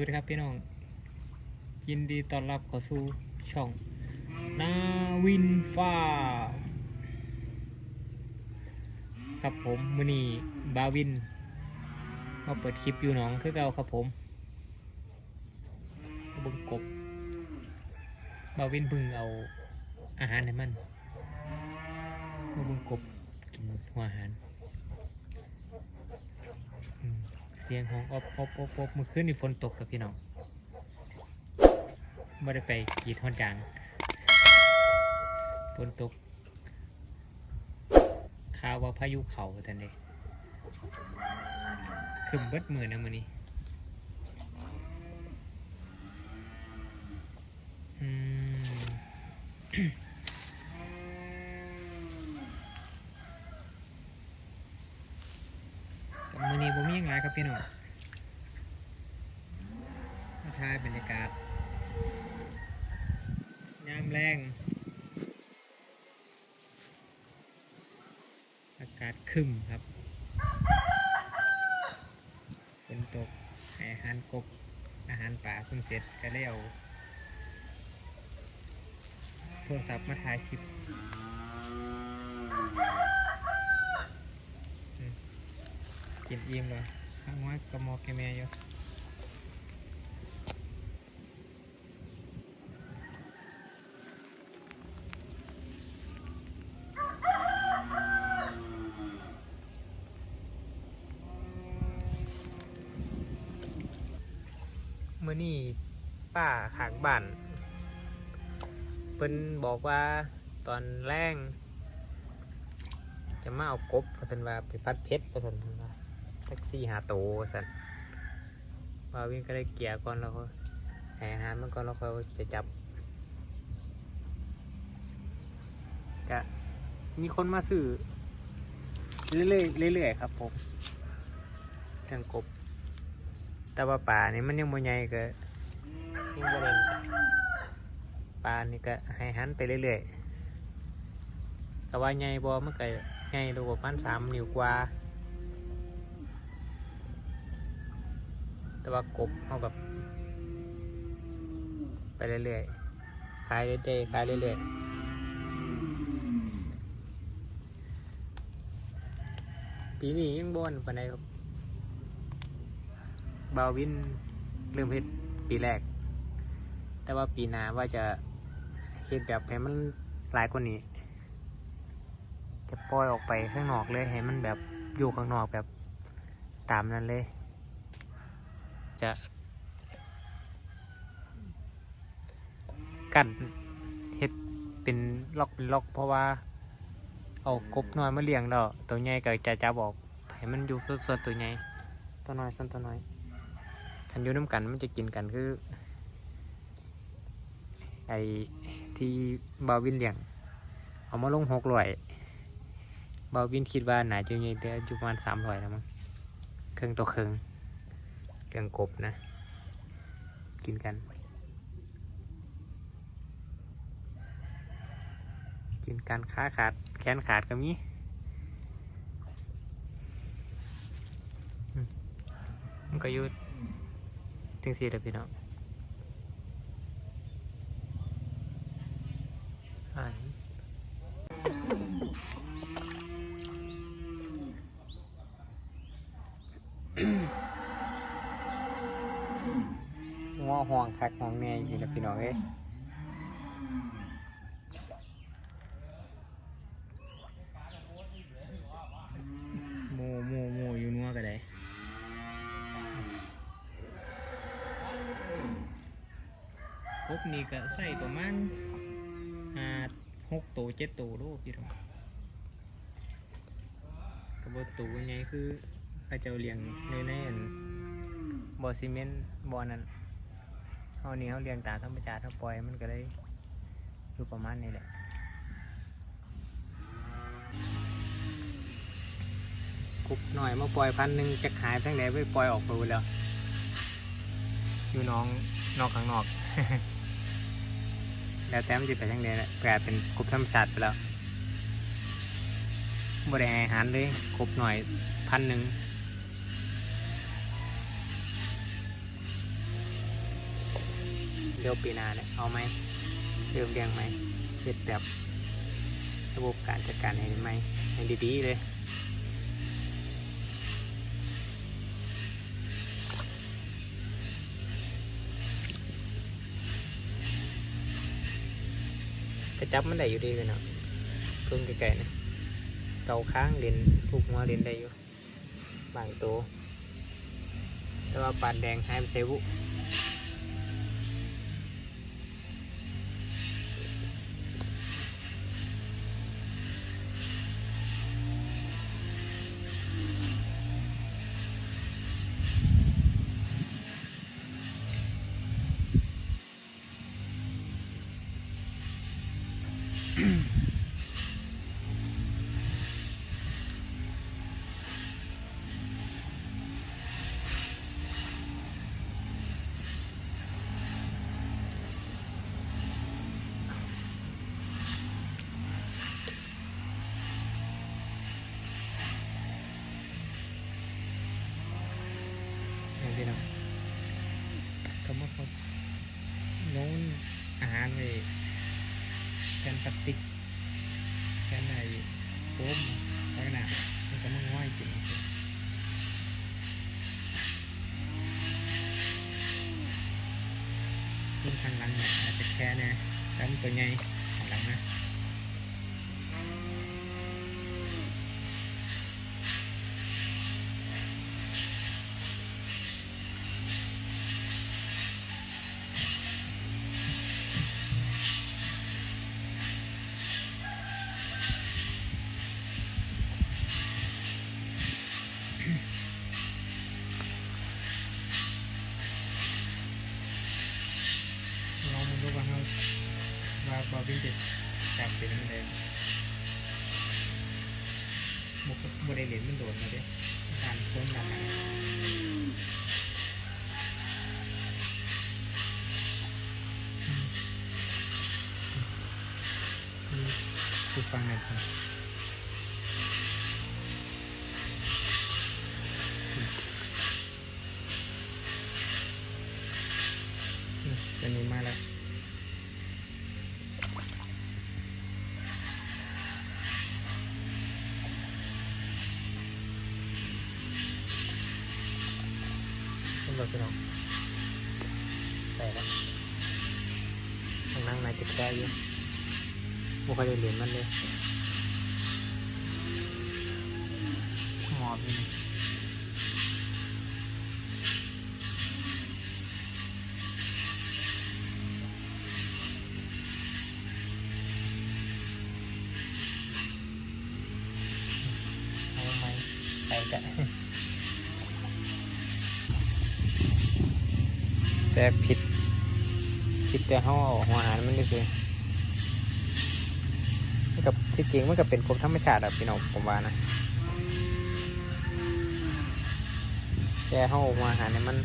วัสดีครับพี่น้อง ยินดีต้อนรับเข้าสู่ช่องนาวินฟ้า ครับผมมือนีบาวิน มาเปิดคลิปอยู่หนองคือเก่าครับผมมาบึงกบบาวินเพึ่งเอาอาหารให้มันมาบึงกบกินหัวอาหารอืมเสียงของอบอบอบอบมือคืนนี่ฝนตกครับพี่น้องไม่ได้ไปกีดฮอนยางฝนตกข่าวว่าพายุเขาท่านเดคึมเบิดมือนะมือนี้อืม กับมือนี้ผมมีหยังไรครับ พี่น้องมาถ่ายบรรยากาศ ยามแรง อากาศคึมครับฝนตกอาหารกบ อาหารป่าเพิ่งเสร็จก็เลยเอาโทรศัพท์มาถ่ายคลิปกินอิ่มเลย ข้างน้อยกระมอกแกแม่อยู่มื่อนี่ป้าขางบ้านเพิ่นบอกว่าตอนแรงจะมาเอากบพันว่าไปพัดเพชรพันว่า แท็กซี่หาโตสันว่าวิ่งก็ได้เกียร์ก่อนแล้วก็ให้อาหารมันก่อนแล้วเขาจะจับก็มีคนมาซื้อเรื่อยๆเรื่อยๆครับผมเรื่องกบ แต่ว่าป่านี่มันยังบ่ใหญ่ก็ยังบ่เล่นป่านี่ก็ให้หันไปเรื่อยๆก็ว่าใหญ่บ่มันก็ใหญ่ดูประมาณสามนิ้วกว่า แต่ว่ากบเท่ากับ ไปเรื่อยๆขายเรื่อยๆขายเรื่อยๆปีนี้ยังบ่นปานใดครับบาวินเริ่มเฮ็ดปีแรก แต่ว่าปีหน้าว่าจะเฮ็ดแบบให้มันหลายกว่านี้ จะปล่อยออกไปข้างนอกเลยให้มันแบบอยู่ข้างนอกแบบตามนั้นเลย จะกั้นเฮ็ดเป็นล็อกเป็นล็อก เพราะว่า เอากบน้อยมาเลี้ยงแล้วตัวใหญ่ก็จะจับอกให้มันอยู่ส่วนตัวใหญ่ตัวน้อยส่วนตัวน้อยคันอยู่น้ำกันมันจะกินกันคือ ไอที่บาวินเลี้ยง เอามาลงหกร้อยบาวินคิดว่าหนาจะยังเดืออยู่ประมาณสามร้อยแล้วมั้งเครื่องต่อเครื่อง เรื่องกบนะ กินกัน กินกันขาขาดแขนขาดก็มีอืมมันก็อยู่ถึงสี่แล้วพี่น้องอ่านง้อ ห่วงคักห่วงแน่อยู่แล้วพี่น้องเอ้ยโมโมโมอยู่นัวก็ได้กบนี่ก็ใส่ประมาณห้าหกตัวเจ็ดตัวโลพี่น้องกระบอกตัวใหญ่คือพระเจ้าเลี้ยงในในอันบ่อซีเมนต์บ่อนั้น เฮานี่เฮาเลี้ยงตามธรรมชาติเฮาปล่อยมันก็ได้อยู่ประมาณนี้แหละกบหน่อยมาปล่อยพันหนึ่งจะขายทั้งไหนไปปล่อยออกไปหมดแล้ว อยู่น้องนอกข้างนอก แล้วแต่มันจะไปทางใดแหละกลายเป็นกบธรรมชาติไปแล้วบ่ได้ให้อาหารเลยกบหน่อยพันหนึ่ง ดี๋ยวปีนาเนี่ยเอาไหมเริ่มเลี้ยงไหมเฮ็ดแบบระบบการจัดการให้ไหมให้ดีๆเลยกระจับมันได้อยู่ดีเลยเนาะเพิ่งไกลๆนะเกาค้างเล่นลูกหัวเล่นได้อยู่บางตัวแต่ว่าปานแดงหายไปใส่บุ อย่างที่เราก็มาพบโน้นอาหารไว้แกนพลาสติกแกนไอ้โฟมลักษณะมันก็มันง่อยจริงยิ่งทางหลังเนี่ยอาจจะแค่นะแล้วมันตัวใหญ่ ว่าบอบินจะจับเป็นอะไรบุกบริเลนมันโดดมาเด้การโค้งดันคือฟังกันครับ ขึ้นรถไปน้องใส่แล้วทางนั่งนายติดได้อยู่บุคคลเหรียญมันเลยหมอบอยู่ แต่ผิดผิดแต่เขาเอาหัวอาหารมันก็คือมันกับที่จริงมันก็เป็นกรมธรรมชาติอะพี่น้องผมว่านะแต่เขาเอาหัวอาหารเนี่ยมัน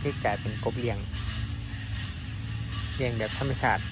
คือกลายเป็นกบเลี้ยงเลี้ยงแบบธรรมชาติ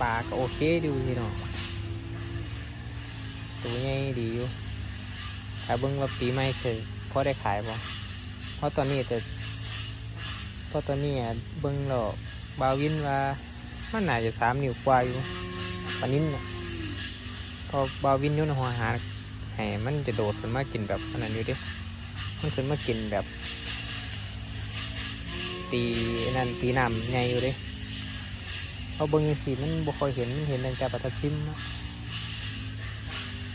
ปลาก็โอเคดูพี่น้องตัวใหญ่ดีอยู่ ถ้าเบิ่งว่าปีใหม่เคยพอได้ขายบ่เพราะตอนนี้แต่เพราะตอนนี้อะเบิ่งแล้วบาวินว่ามันน่าจะสามนิ้วกว่าอยู่ปานนี้เนี่ยพอบาวินยุ่นหัวหารให้มันจะโดดขึ้นมากินแบบอันนั้นอยู่ดิมันขึ้นมากินแบบ ตีนั่นตีน้ำใหญ่อยู่ดิเอาเบิ่งสีมันบ่ค่อยเห็นมันเห็นแต่ปลาทับทิม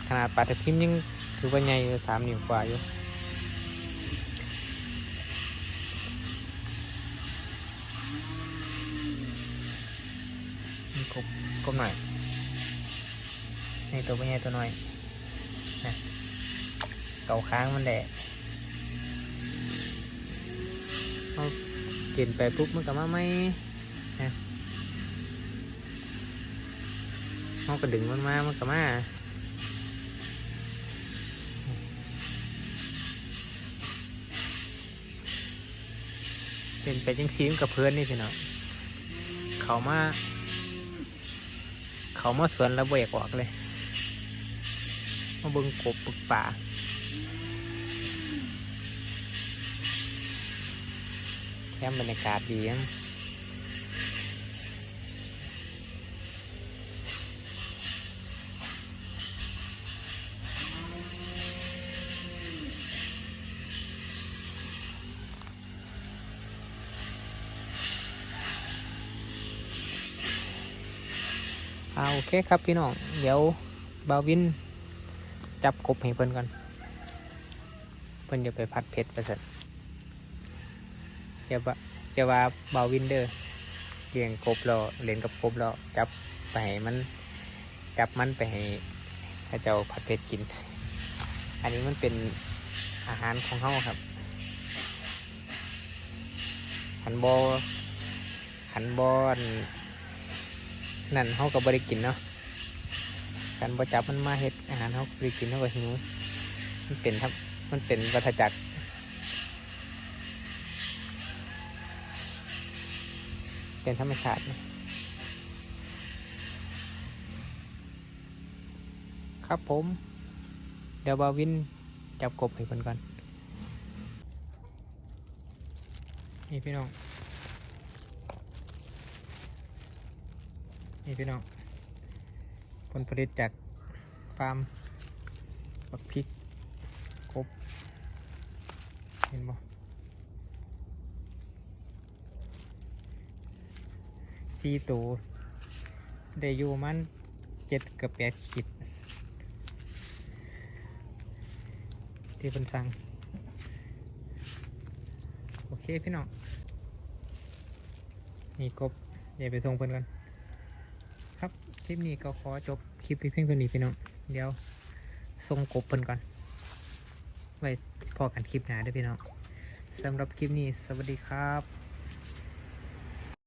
ขนาดปลาทับทิมยัง ถือว่าใหญ่สามนิ้วกว่าอยู่นี่กบกบหน่อยนี่ตัวนใหญ่ตัวหน่อยนะเก่าค้างมันแดะเอากินไปปุ๊บมันก็มาไม่นะเอากระดึงมันมามันก็มา เป็นไปจังซีมกับเพื่อนนี่สิน้อเขามา เขามาสวนระเบกออกเลย มาบึงกบปึกป่าแค่บรรยากาศดีอะ อาโอเคครับพี่น้อง เดี๋ยวบาวิน จับกบให้เพิ่นก่อน เพิ่นจะไปพัดเพชรไปสันอย่าว่าอย่าว่าบาวินเดอร์เลี้ยงกบเราเล่นกับกบเราจับไปให้มัน จับมันไปให้ให้เจ้าพัดเพชรกิน อันนี้มันเป็นอาหารของเฮาครับหันบอหันบอน นั่นเฮาก็บ่ได้กินเนาะการประจับมันมาเฮ็ดอาหารเขาไปกินเขาก็หิวมันเป็นครับมันเป็นวัฏจักรเป็นธรรมชาตินะครับผม เดี๋ยวบาวินจับกบให้คนก่อน นี่พี่น้อง นี่พี่น้องผลผลิตจากฟาร์มบักพริกกบเห็นบ่สี่ตัวได้อยู่มันเจ็ดกับแปดขีดที่เป็นสั่งโอเคพี่น้องนี่กบเดี๋ยวไปส่งเพิ่อนกัน ลิปนี้ก็ขอจบคลิปเพียงเท่านี้พี่น้อง เดี๋ยวส่งกบเพิ่นก่อน ไว้พอกันคลิปหน้าด้วยพี่น้องสำหรับคลิปนี้ สวัสดีครับ